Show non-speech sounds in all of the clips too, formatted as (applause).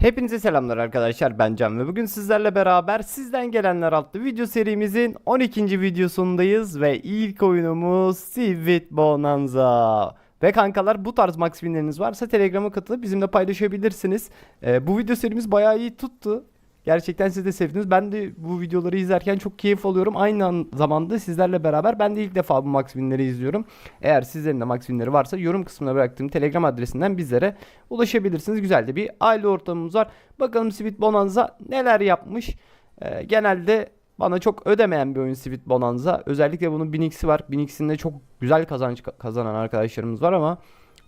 Hepinize selamlar arkadaşlar ben Can ve bugün sizlerle beraber sizden gelenler adlı video serimizin 12. videosundayız ve ilk oyunumuz Civet Bonanza. Ve kankalar bu tarz max varsa Telegram'a katılıp bizimle paylaşabilirsiniz. Ee, bu video serimiz bayağı iyi tuttu. Gerçekten siz de sevdiniz. Ben de bu videoları izlerken çok keyif alıyorum. Aynı an- zamanda sizlerle beraber ben de ilk defa bu Max Win'leri izliyorum. Eğer sizlerin de Max Win'leri varsa yorum kısmına bıraktığım Telegram adresinden bizlere ulaşabilirsiniz. Güzel de bir aile ortamımız var. Bakalım Sweet Bonanza neler yapmış. Ee, genelde bana çok ödemeyen bir oyun Sweet Bonanza. Özellikle bunun 1000x'i var. 1000x'inde de çok güzel kazanç kazanan arkadaşlarımız var ama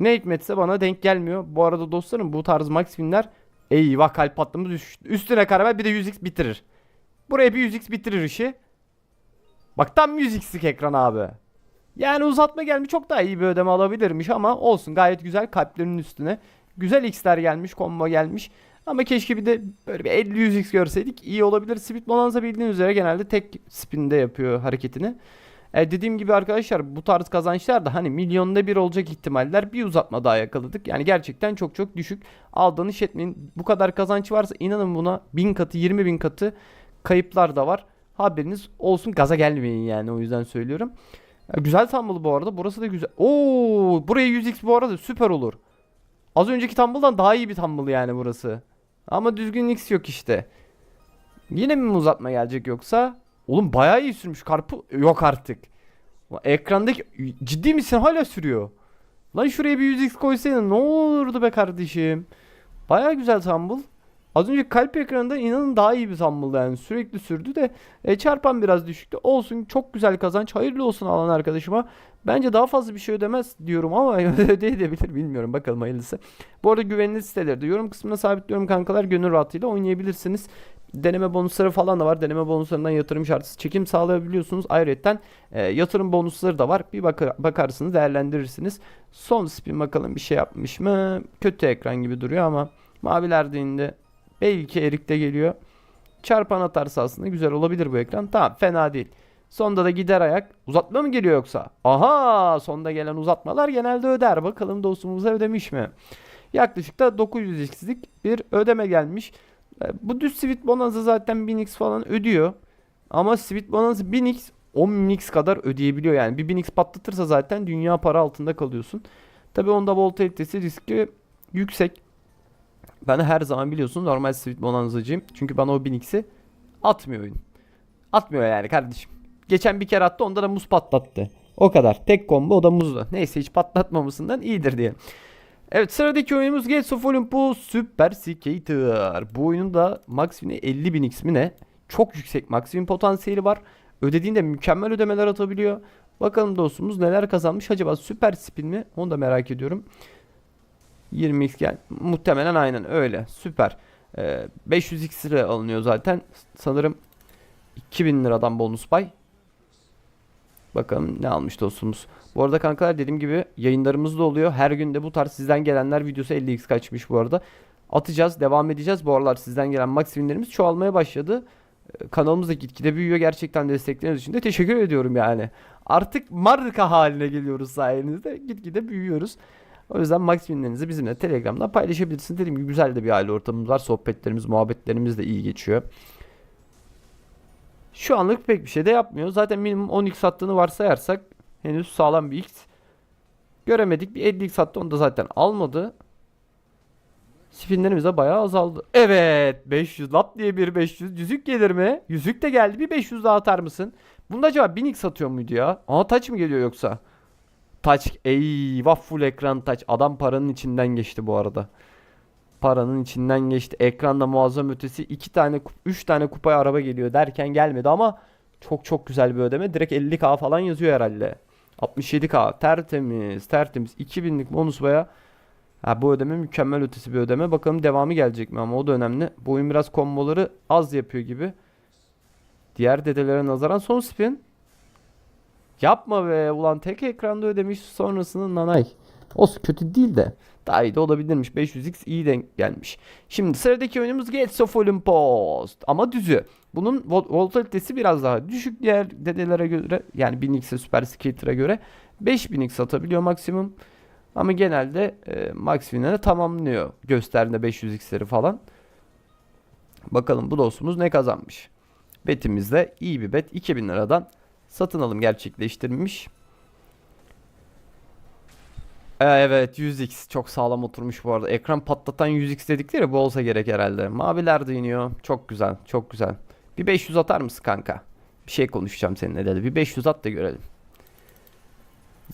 ne hikmetse bana denk gelmiyor. Bu arada dostlarım bu tarz Max Win'ler Eyvah kalp düştü. Üstüne karamel bir de 100x bitirir. Buraya bir 100x bitirir işi. Bak tam 100x'lik ekran abi. Yani uzatma gelmiş çok daha iyi bir ödeme alabilirmiş ama olsun gayet güzel kalplerin üstüne. Güzel x'ler gelmiş, combo gelmiş. Ama keşke bir de böyle bir 50-100x görseydik iyi olabilir. Speed Bonanza bildiğiniz üzere genelde tek spinde yapıyor hareketini. E dediğim gibi arkadaşlar bu tarz kazançlar da hani milyonda bir olacak ihtimaller bir uzatma daha yakaladık. Yani gerçekten çok çok düşük. Aldanış etmeyin. Bu kadar kazanç varsa inanın buna bin katı 20 bin katı kayıplar da var. Haberiniz olsun gaza gelmeyin yani o yüzden söylüyorum. E, güzel tumble bu arada. Burası da güzel. Oo, buraya 100x bu arada süper olur. Az önceki tumble'dan daha iyi bir tumble yani burası. Ama düzgün x yok işte. Yine mi uzatma gelecek yoksa? Oğlum bayağı iyi sürmüş karpu. Yok artık. Ekrandaki ciddi misin hala sürüyor. Lan şuraya bir 100x koysaydın ne olurdu be kardeşim. Bayağı güzel tumble. Az önce kalp ekranında inanın daha iyi bir tumble yani sürekli sürdü de e, çarpan biraz düşüktü. Olsun çok güzel kazanç. Hayırlı olsun alan arkadaşıma. Bence daha fazla bir şey ödemez diyorum ama (laughs) ödeyebilir bilmiyorum bakalım hayırlısı. Bu arada güvenilir sitelerde yorum kısmına sabitliyorum kankalar gönül rahatlığıyla oynayabilirsiniz. Deneme bonusları falan da var. Deneme bonuslarından yatırım şartsız çekim sağlayabiliyorsunuz. Ayrıca e, yatırım bonusları da var. Bir bakar, bakarsınız değerlendirirsiniz. Son spin bakalım bir şey yapmış mı? Kötü ekran gibi duruyor ama maviler de belki erikte geliyor. Çarpan atarsa aslında güzel olabilir bu ekran. Tamam fena değil. Sonda da gider ayak. Uzatma mı geliyor yoksa? Aha sonda gelen uzatmalar genelde öder. Bakalım dostumuza ödemiş mi? Yaklaşık da 900x'lik bir ödeme gelmiş. E, Bu düz Sweet Bonanza zaten 1000x falan ödüyor. Ama Sweet Bonanza 1000x 10.000x kadar ödeyebiliyor yani. Bir 1000x patlatırsa zaten dünya para altında kalıyorsun. Tabi onda volatilitesi riski yüksek. Ben her zaman biliyorsun normal Sweet Bonanza'cıyım. Çünkü bana o 1000x'i atmıyor oyun. Atmıyor yani kardeşim. Geçen bir kere attı onda da muz patlattı. O kadar. Tek combo o da muzdu. Neyse hiç patlatmamasından iyidir diye. Evet sıradaki oyunumuz Gates of Olympus Super Skater. Bu oyunun da maksimum 50 bin x mi ne? Çok yüksek maksimum potansiyeli var. Ödediğinde mükemmel ödemeler atabiliyor. Bakalım dostumuz neler kazanmış acaba süper spin mi? Onu da merak ediyorum. 20x gel. Muhtemelen aynen öyle. Süper. Ee, 500x lira alınıyor zaten. Sanırım 2000 liradan bonus pay. Bakalım ne almış dostumuz. Bu arada kankalar dediğim gibi yayınlarımız da oluyor. Her gün de bu tarz sizden gelenler videosu 50x kaçmış bu arada. Atacağız, devam edeceğiz. Bu aralar sizden gelen winlerimiz çoğalmaya başladı. Ee, Kanalımız da gitgide büyüyor. Gerçekten destekleriniz için de teşekkür ediyorum yani. Artık marka haline geliyoruz sayenizde. Gitgide büyüyoruz. O yüzden winlerinizi bizimle Telegram'dan paylaşabilirsiniz. Dediğim gibi güzel de bir aile ortamımız var. Sohbetlerimiz, muhabbetlerimiz de iyi geçiyor. Şu anlık pek bir şey de yapmıyor. Zaten minimum 10x attığını varsayarsak henüz sağlam bir x. Göremedik. Bir 50x attı onu da zaten almadı. Spinlerimiz de bayağı azaldı. Evet 500 lap diye bir 500 yüzük gelir mi? Yüzük de geldi bir 500 daha atar mısın? Bunda acaba 1000x atıyor muydu ya? Aa taç mı geliyor yoksa? Taç eyvah full ekran taç. Adam paranın içinden geçti bu arada. Paranın içinden geçti. Ekranda muazzam ötesi 2 tane 3 tane kupaya araba geliyor derken gelmedi ama çok çok güzel bir ödeme. Direkt 50k falan yazıyor herhalde. 67k tertemiz tertemiz 2000'lik bonus baya. Ha, bu ödeme mükemmel ötesi bir ödeme. Bakalım devamı gelecek mi ama o da önemli. Bu oyun biraz komboları az yapıyor gibi. Diğer dedelere nazaran son spin. Yapma be ulan tek ekranda ödemiş sonrasını nanay. O kötü değil de daha iyi de olabilirmiş. 500x iyi denk gelmiş. Şimdi sıradaki oyunumuz Gates of Olympus. Ama düzü. Bunun vol- volatilitesi biraz daha düşük diğer dedelere göre. Yani 1000x'e Super Skater'a göre 5000x atabiliyor maksimum. Ama genelde e, win'e tamamlıyor gösterdiğinde 500x'leri falan. Bakalım bu dostumuz ne kazanmış. Betimizde iyi bir bet 2000 liradan satın alım gerçekleştirmiş. Ee, Evet 100x çok sağlam oturmuş bu arada. Ekran patlatan 100x dedikleri bu olsa gerek herhalde. Maviler de iniyor. Çok güzel çok güzel. Bir 500 atar mısın kanka? Bir şey konuşacağım seninle dedi. Bir 500 at da görelim.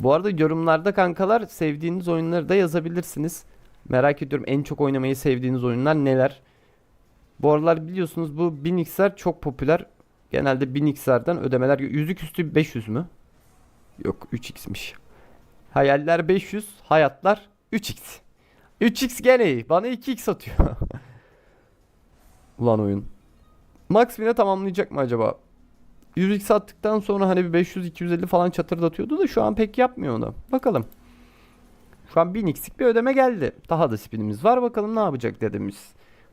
Bu arada yorumlarda kankalar sevdiğiniz oyunları da yazabilirsiniz. Merak ediyorum en çok oynamayı sevdiğiniz oyunlar neler? Bu aralar biliyorsunuz bu 1000x'ler çok popüler. Genelde 1000x'lerden ödemeler yüzük üstü 500 mü? Yok 3x'miş. Hayaller 500, hayatlar 3x. 3x gene iyi. Bana 2x atıyor. (laughs) Ulan oyun. Max Win'e tamamlayacak mı acaba? 100x attıktan sonra hani bir 500-250 falan çatırdatıyordu da şu an pek yapmıyor onu. Bakalım. Şu an 1000x'lik bir ödeme geldi. Daha da spinimiz var. Bakalım ne yapacak dedemiz.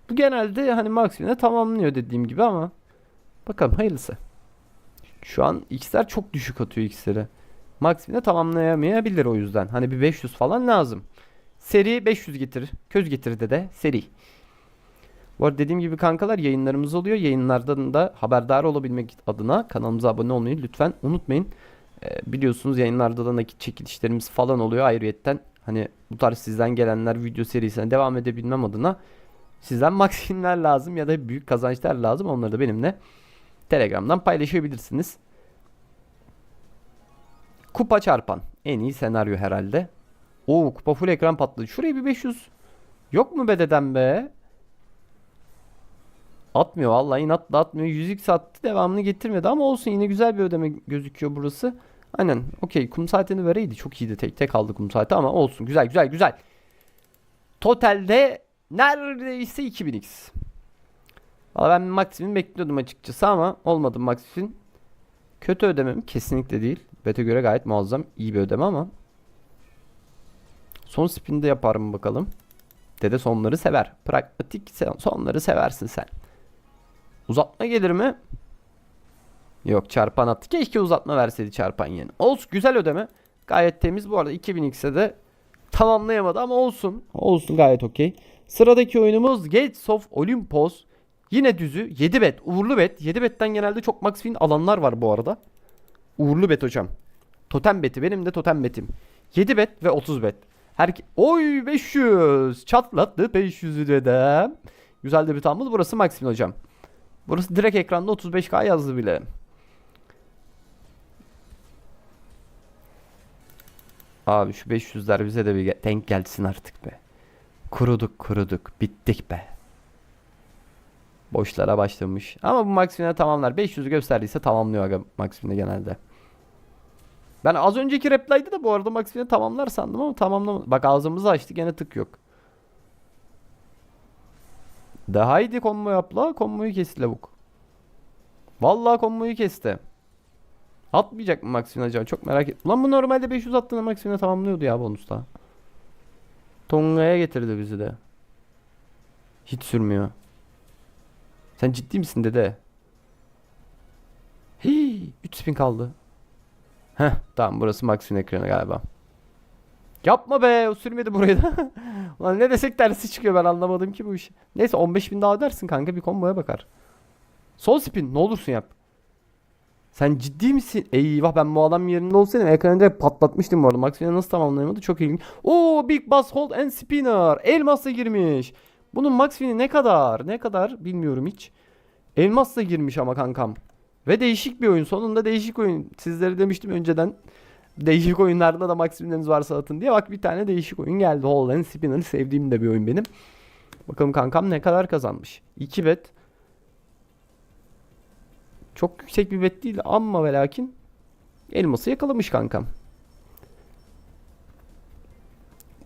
Bu genelde hani Max Win'e tamamlıyor dediğim gibi ama bakalım hayırlısı. Şu an x'ler çok düşük atıyor x'leri. Max Win'e tamamlayamayabilir o yüzden. Hani bir 500 falan lazım. Seri 500 getir. Köz getir de seri. Bu arada dediğim gibi kankalar yayınlarımız oluyor. Yayınlardan da haberdar olabilmek adına kanalımıza abone olmayı lütfen unutmayın. Ee, biliyorsunuz yayınlarda da nakit çekilişlerimiz falan oluyor ayrıyetten. Hani bu tarz sizden gelenler video serisine devam edebilmem adına sizden (laughs) maksimler lazım ya da büyük kazançlar lazım. Onları da benimle Telegram'dan paylaşabilirsiniz. Kupa çarpan. En iyi senaryo herhalde. Oo kupa full ekran patladı. Şuraya bir 500. Yok mu be dedem be? Atmıyor vallahi inatla atmıyor. 100x attı devamını getirmedi ama olsun yine güzel bir ödeme gözüküyor burası. Aynen okey kum saatini vereydi çok iyiydi tek tek aldı kum saati ama olsun güzel güzel güzel. Totalde neredeyse 2000x. Valla ben maksimum bekliyordum açıkçası ama olmadı maksimum. Kötü ödeme mi? Kesinlikle değil. Bete göre gayet muazzam iyi bir ödeme ama. Son spinde yaparım bakalım. Dede sonları sever. Pragmatik sonları seversin sen. Uzatma gelir mi? Yok çarpan attı. Keşke uzatma verseydi çarpan yeni. Olsun güzel ödeme. Gayet temiz. Bu arada 2000x'e de tamamlayamadı ama olsun. Olsun gayet okey. Sıradaki oyunumuz Gates of Olympus. Yine düzü 7 bet. Uğurlu bet. 7 betten genelde çok max win alanlar var bu arada. Uğurlu bet hocam. Totem beti. Benim de totem betim. 7 bet ve 30 bet. Her Oy 500. Çatlattı 500'ü dedem. Güzel de bir tamamız. Burası win hocam. Burası direkt ekranda 35k yazdı bile. Abi şu 500'ler bize de bir denk gelsin artık be. Kuruduk kuruduk. Bittik be. Boşlara başlamış. Ama bu Maxim'e tamamlar. 500 gösterdiyse tamamlıyor Maxim'de genelde. Ben az önceki replay'da da bu arada Maxim'e tamamlar sandım ama tamamlamadı. Bak ağzımızı açtı gene tık yok. De haydi combo yap la. Comboyu kesti lavuk. Vallahi comboyu kesti. Atmayacak mı Maxim'e acaba? Çok merak ettim. Lan bu normalde 500 attığında Maxim'e tamamlıyordu ya bonusta. Tonga'ya getirdi bizi de. Hiç sürmüyor. Sen ciddi misin dede? Hii, 3 spin kaldı. Heh, tamam burası Max'in ekranı galiba. Yapma be, sürmedi burayı da. (laughs) Ulan ne desek tersi çıkıyor ben anlamadım ki bu işi. Neyse 15 bin daha ödersin kanka bir komboya bakar. Sol spin ne olursun yap. Sen ciddi misin? Eyvah ben bu adam yerinde olsaydım ekranı patlatmıştım bu arada. Maxim'e nasıl tamamlayamadı çok ilginç. Oo Big Bass Hold and Spinner. Elmas'la girmiş. Bunun max win'i ne kadar? Ne kadar bilmiyorum hiç. Elmas'la girmiş ama kankam. Ve değişik bir oyun. Sonunda değişik oyun. Sizlere demiştim önceden. Değişik oyunlarda da win'leriniz varsa atın diye. Bak bir tane değişik oyun geldi. Hold and Spinner. Sevdiğim de bir oyun benim. Bakalım kankam ne kadar kazanmış. 2 bet. Çok yüksek bir bet değil ama ve lakin elması yakalamış kankam.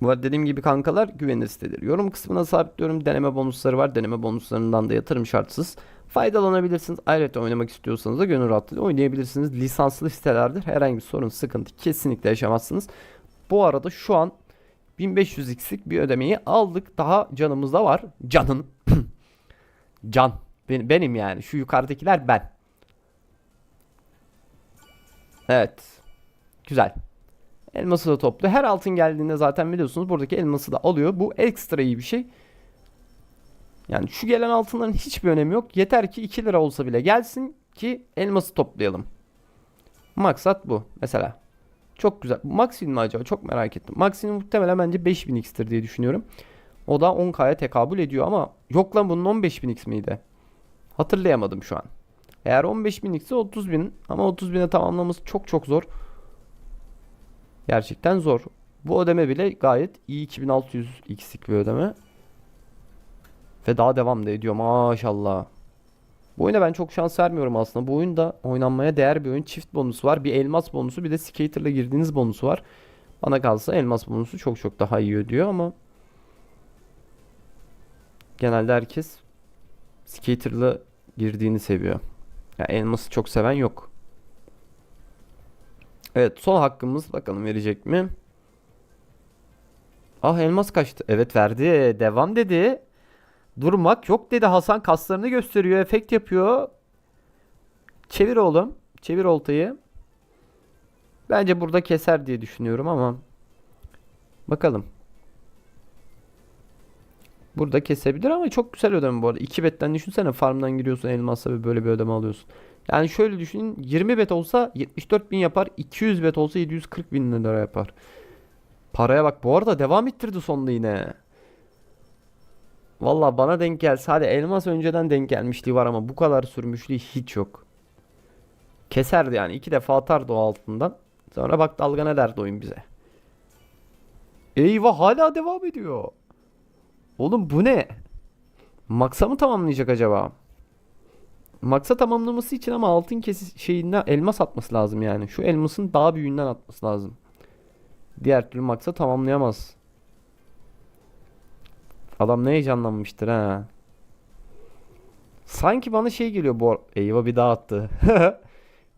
Bu arada dediğim gibi kankalar güvenilir sitedir. Yorum kısmına sabitliyorum. Deneme bonusları var. Deneme bonuslarından da yatırım şartsız faydalanabilirsiniz. Ayrıca oynamak istiyorsanız da gönül rahatlığıyla oynayabilirsiniz. Lisanslı sitelerdir. Herhangi bir sorun, sıkıntı kesinlikle yaşamazsınız. Bu arada şu an 1500x'lik bir ödemeyi aldık. Daha canımızda var. Canın. (clears throat) Can. Benim, benim yani. Şu yukarıdakiler ben. Evet. Güzel. Elması da toplu. Her altın geldiğinde zaten biliyorsunuz buradaki elması da alıyor. Bu ekstra iyi bir şey. Yani şu gelen altınların hiçbir önemi yok. Yeter ki 2 lira olsa bile gelsin ki elması toplayalım. Maksat bu mesela. Çok güzel. Maxwin mi acaba? Çok merak ettim. Maxwin muhtemelen bence 5000x'tir diye düşünüyorum. O da 10k'ya tekabül ediyor ama yok lan bunun 15000x miydi? Hatırlayamadım şu an. Eğer 15000 ise 30.000 ama 30.000'e tamamlaması çok çok zor. Gerçekten zor. Bu ödeme bile gayet iyi 2600 x'lik bir ödeme. Ve daha devam da ediyor maşallah. Bu oyuna ben çok şans vermiyorum aslında. Bu oyunda oynanmaya değer bir oyun. Çift bonusu var. Bir elmas bonusu bir de skater'la girdiğiniz bonusu var. Bana kalsa elmas bonusu çok çok daha iyi ödüyor ama genelde herkes skater'la girdiğini seviyor. Yani elması çok seven yok. Evet son hakkımız bakalım verecek mi? Ah elmas kaçtı. Evet verdi. Devam dedi. Durmak yok dedi. Hasan kaslarını gösteriyor. Efekt yapıyor. Çevir oğlum. Çevir oltayı. Bence burada keser diye düşünüyorum ama. Bakalım. Burada kesebilir ama çok güzel ödeme bu arada. 2 betten düşünsene farmdan giriyorsun elmasla ve böyle bir ödeme alıyorsun. Yani şöyle düşünün 20 bet olsa 74 bin yapar 200 bet olsa 740 bin lira yapar. Paraya bak bu arada devam ettirdi sonunda yine. Valla bana denk gelse hadi elmas önceden denk gelmişliği var ama bu kadar sürmüşlüğü hiç yok. Keserdi yani iki defa atardı o altından. Sonra bak dalga ne derdi oyun bize. Eyvah hala devam ediyor. Oğlum bu ne? Max'a mı tamamlayacak acaba? Max'a tamamlaması için ama altın kesis şeyinden elmas atması lazım yani. Şu elmasın daha büyüğünden atması lazım. Diğer türlü Max'a tamamlayamaz. Adam ne heyecanlanmıştır ha. Sanki bana şey geliyor bu Eyvah bir daha attı. (laughs)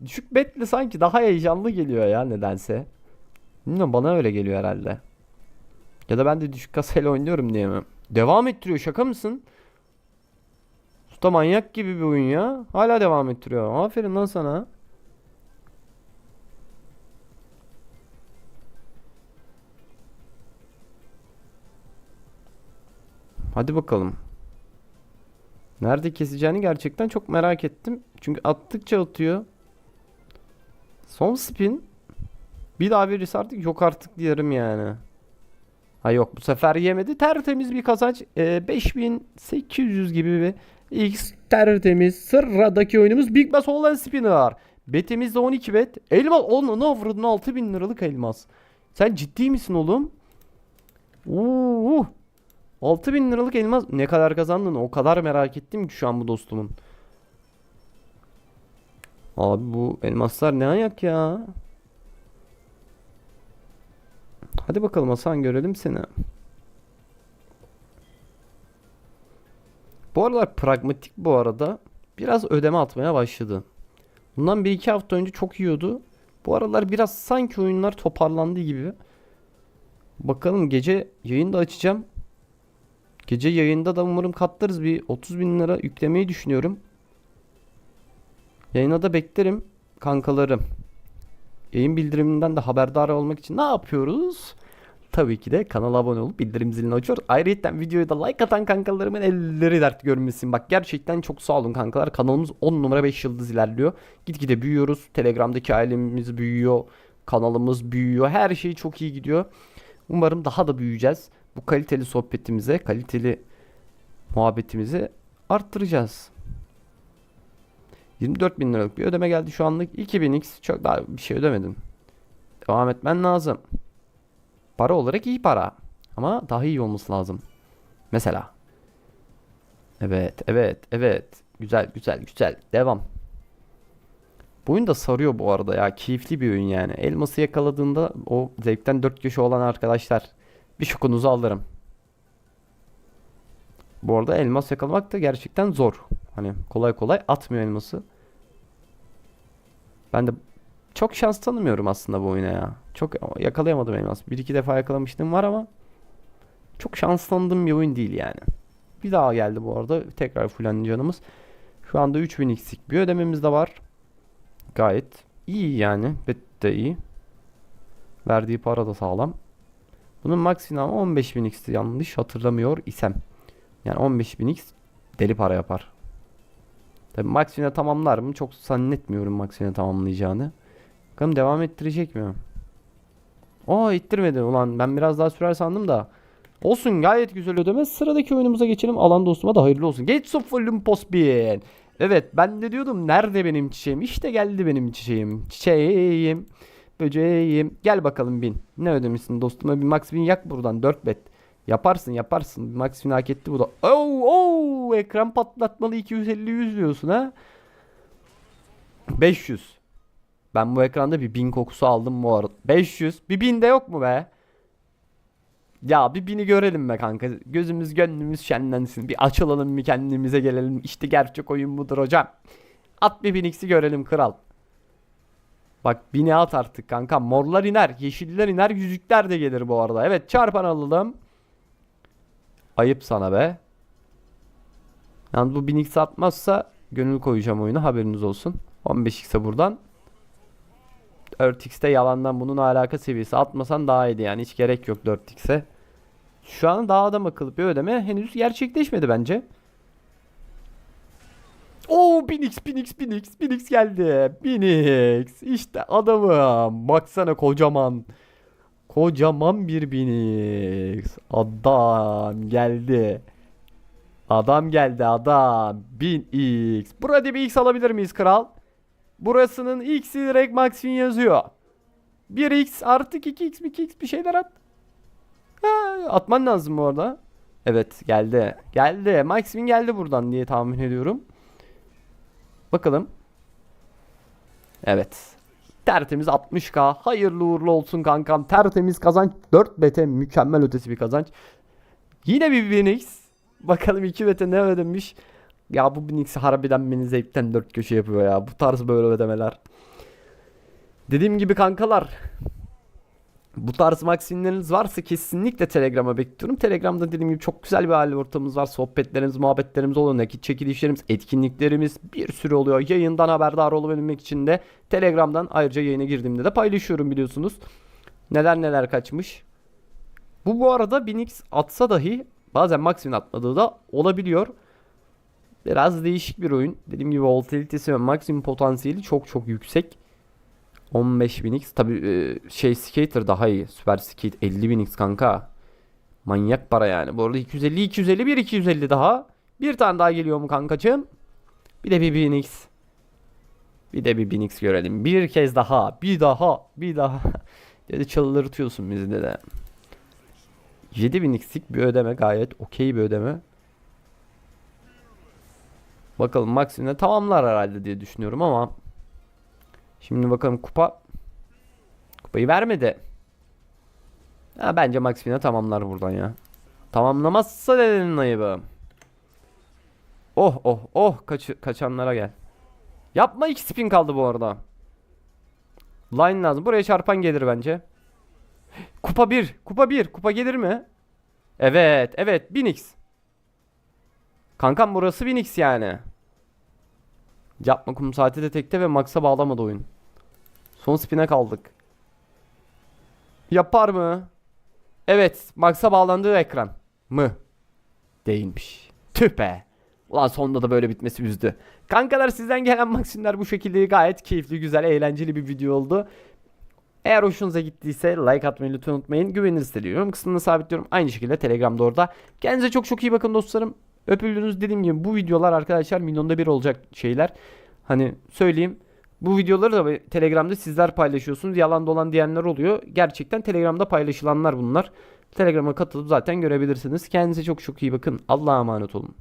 Düşük betle sanki daha heyecanlı geliyor ya nedense. Bilmiyorum bana öyle geliyor herhalde. Ya da ben de düşük kasayla oynuyorum diye mi? Devam ettiriyor şaka mısın? Usta manyak gibi bir oyun ya. Hala devam ettiriyor. Aferin lan sana. Hadi bakalım. Nerede keseceğini gerçekten çok merak ettim. Çünkü attıkça atıyor. Son spin. Bir daha verirse artık yok artık diyelim yani. Ha yok bu sefer yemedi. Tertemiz bir kazanç. Ee, 5800 gibi bir X tertemiz. Sıradaki oyunumuz Big Bass Holland Spinner. Betimiz de 12 bet. Elmas. Ne avradın 6000 liralık elmas. Sen ciddi misin oğlum? Uuu. 6000 liralık elmas. Ne kadar kazandın? O kadar merak ettim ki şu an bu dostumun. Abi bu elmaslar ne ayak ya? Hadi bakalım Hasan görelim seni. Bu aralar pragmatik bu arada biraz ödeme atmaya başladı. Bundan bir iki hafta önce çok yiyordu. Bu aralar biraz sanki oyunlar toparlandı gibi. Bakalım gece yayın da açacağım. Gece yayında da umarım katlarız bir 30 bin lira yüklemeyi düşünüyorum. Yayına da beklerim kankalarım. Yayın bildiriminden de haberdar olmak için ne yapıyoruz? Tabii ki de kanala abone olup bildirim zilini açıyoruz. Ayrıca videoya da like atan kankalarımın elleri dert görmesin. Bak gerçekten çok sağ olun kankalar. Kanalımız 10 numara 5 yıldız ilerliyor. Gitgide büyüyoruz. Telegram'daki ailemiz büyüyor. Kanalımız büyüyor. Her şey çok iyi gidiyor. Umarım daha da büyüyeceğiz. Bu kaliteli sohbetimize, kaliteli muhabbetimizi arttıracağız. 24 bin liralık bir ödeme geldi şu anlık. 2000x çok daha bir şey ödemedim. Devam etmen lazım. Para olarak iyi para. Ama daha iyi olması lazım. Mesela. Evet, evet, evet. Güzel, güzel, güzel. Devam. Bu oyun da sarıyor bu arada ya. Keyifli bir oyun yani. Elması yakaladığında o zevkten 4 köşe olan arkadaşlar bir şokunuzu alırım. Bu arada elmas yakalamak da gerçekten zor. Hani kolay kolay atmıyor elması. Ben de çok şans tanımıyorum aslında bu oyuna ya. Çok yakalayamadım elmas. Bir iki defa yakalamıştım var ama çok şanslandığım bir oyun değil yani. Bir daha geldi bu arada. Tekrar fullendi canımız. Şu anda 3000 eksik bir ödememiz de var. Gayet iyi yani. Bet de iyi. Verdiği para da sağlam. Bunun maksimum 15.000x'ti yanlış hatırlamıyor isem. Yani 15.000x deli para yapar. Tabi Max yine tamamlar mı? Çok zannetmiyorum Max yine tamamlayacağını. Bakalım devam ettirecek mi? Aa ittirmedi ulan ben biraz daha sürer sandım da. Olsun gayet güzel ödeme. Sıradaki oyunumuza geçelim. Alan dostuma da hayırlı olsun. Gates of Olympus 1. Evet ben de diyordum nerede benim çiçeğim? İşte geldi benim çiçeğim. Çiçeğim. Böceğim. Gel bakalım bin. Ne ödemişsin dostuma bir max bin yak buradan 4 bet. Yaparsın yaparsın. Max bin hak etti bu da. Oo, oo, ekran patlatmalı 250 100 diyorsun ha. 500. Ben bu ekranda bir bin kokusu aldım bu arada. 500. Bir bin de yok mu be? Ya bir bini görelim be kanka. Gözümüz gönlümüz şenlensin. Bir açılalım bir kendimize gelelim. İşte gerçek oyun budur hocam. At bir bin x'i görelim kral. Bak bini at artık kanka. Morlar iner, yeşiller iner, yüzükler de gelir bu arada. Evet çarpan alalım. Ayıp sana be. Yani bu 1000x atmazsa gönül koyacağım oyuna haberiniz olsun. 15x'e buradan. 4x'te yalandan bunun alaka seviyesi atmasan daha iyiydi yani hiç gerek yok 4x'e. Şu an daha adam akıllı bir ödeme henüz gerçekleşmedi bence. Oo 1000x 1000x 1000x 1000x geldi. 1000x işte adamım. Baksana kocaman. Kocaman bir 1000x. Adam geldi. Adam geldi adam. 1000x. Burada bir x alabilir miyiz kral? Burasının x'i direkt Maxwin yazıyor. 1x artık 2x 2x bir şeyler at. Ha, atman lazım bu arada. Evet geldi. Geldi. Maxwin geldi buradan diye tahmin ediyorum. Bakalım. Evet. Tertemiz 60k. Hayırlı uğurlu olsun kankam. Tertemiz kazanç. 4 bete mükemmel ötesi bir kazanç. Yine bir 1000x. Bakalım 2 bete ne ödemiş. Ya bu 1000x harbiden beni zevkten dört köşe yapıyor ya. Bu tarz böyle ödemeler. Dediğim gibi kankalar. Bu tarz maksimleriniz varsa kesinlikle Telegram'a bekliyorum. Telegram'da dediğim gibi çok güzel bir aile ortamımız var. Sohbetlerimiz, muhabbetlerimiz oluyor. Nakit çekilişlerimiz, etkinliklerimiz bir sürü oluyor. Yayından haberdar olabilmek için de Telegram'dan ayrıca yayına girdiğimde de paylaşıyorum biliyorsunuz. Neler neler kaçmış. Bu bu arada 1000x atsa dahi bazen maksimum atmadığı da olabiliyor. Biraz değişik bir oyun. Dediğim gibi volatilitesi ve maksimum potansiyeli çok çok yüksek. 15.000x tabi şey skater daha iyi. Süper skate 50.000x kanka. Manyak para yani. Bu arada 250 251 250 daha. Bir tane daha geliyor mu kankacığım? Bir de bir 1000x. Bir de bir 1000x görelim. Bir kez daha. Bir daha. Bir daha. (laughs) Dedi çıldırtıyorsun bizi de. 7000x'lik bir ödeme gayet okey bir ödeme. Bakalım maksimumda tamamlar herhalde diye düşünüyorum ama Şimdi bakalım kupa. Kupayı vermedi. Ha, Bence maksimumda tamamlar buradan ya. Tamamlamazsa dedenin ayıbı. Oh oh oh Kaç, Kaçanlara gel. Yapma iki spin kaldı bu arada. Line lazım. Buraya çarpan gelir bence. Kupa 1 Kupa 1 Kupa gelir mi? Evet evet. 1000x Kankam burası 1000x yani. Yapma kum saati de tekte ve max'a bağlamadı oyun. Son spin'e kaldık. Yapar mı? Evet. Max'a bağlandığı ekran. Mı? Değilmiş. Tüh be. Ulan sonunda da böyle bitmesi üzdü. Kankalar sizden gelen maksimler bu şekilde gayet keyifli, güzel, eğlenceli bir video oldu. Eğer hoşunuza gittiyse like atmayı lütfen unutmayın. Güveninizi diliyorum. Kısmını sabitliyorum. Aynı şekilde Telegram'da orada. Kendinize çok çok iyi bakın dostlarım. Öpüldünüz dediğim gibi bu videolar arkadaşlar milyonda bir olacak şeyler. Hani söyleyeyim. Bu videoları da Telegram'da sizler paylaşıyorsunuz. Yalan dolan diyenler oluyor. Gerçekten Telegram'da paylaşılanlar bunlar. Telegram'a katılıp zaten görebilirsiniz. Kendinize çok çok iyi bakın. Allah'a emanet olun.